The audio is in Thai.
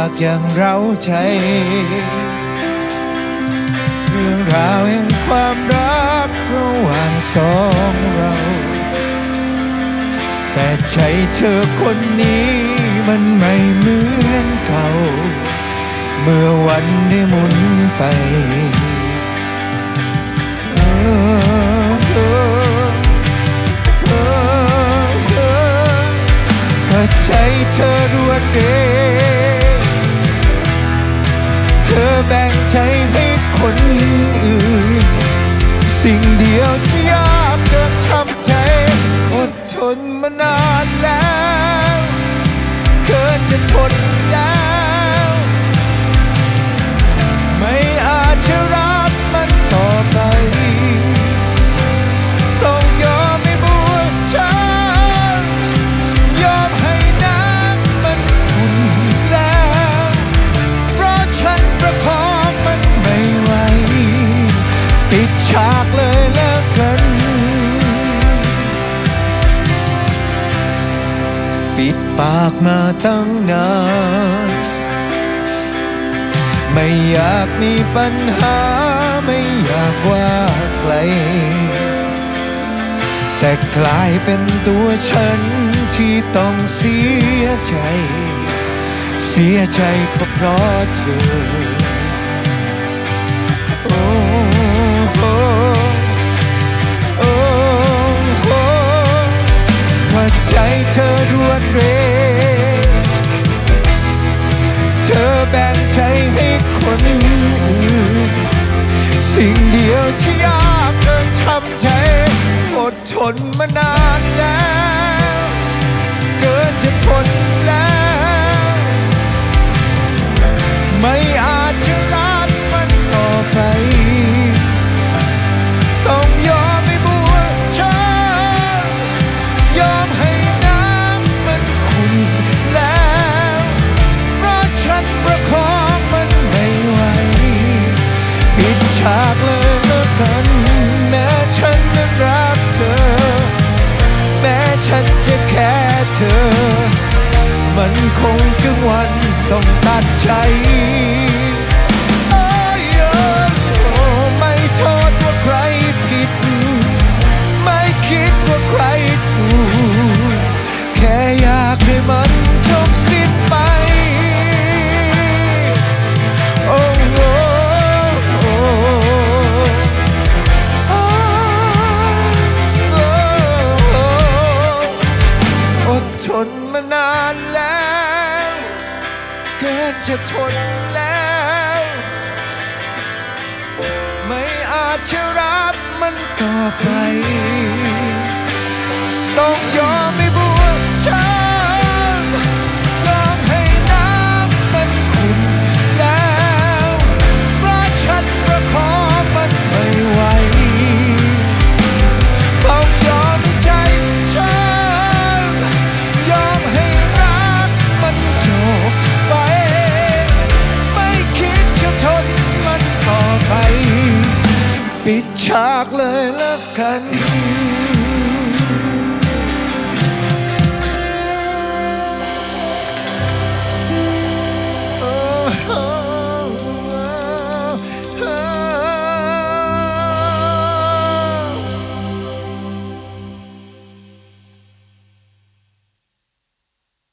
ากอย่างเราใจ เรื่องราวแห่งความรักระหว่างสองเรา แต่ใจเธอคนนี้มันไม่เหมือนเก่า เมื่อวันได้หมุนไปก็ใจเธอรวดเร็ว แบ่งใจให้คนอื่น สิ่งเดียวที่ยากเกินทำใจ อดทนมานาน ฉากเลยแล้วกัน ปิดปากมาตั้งนาน ไม่อยากมีปัญหา ไม่อยากว่าใคร แต่กลายเป็นตัวฉันที่ต้องเสียใจ เสียใจก็เพราะเธอโอ้ โอ้โหพอใจเธอรวดเร็วเธอแบ่งใจให้คนอื่นสิ่งเดียวที่ยากเกินทำใจอดทนมานานแล้ว ปิดฉากเลยแล้วกัน แม้ฉันนั้นรักเธอ แม้ฉันจะแค่เธอ มันคงถึงวันต้องตัดใจ เกินจะทนแล้ว ไม่อาจจะรับมันต่อไป ต้องากเลยแล้วกัน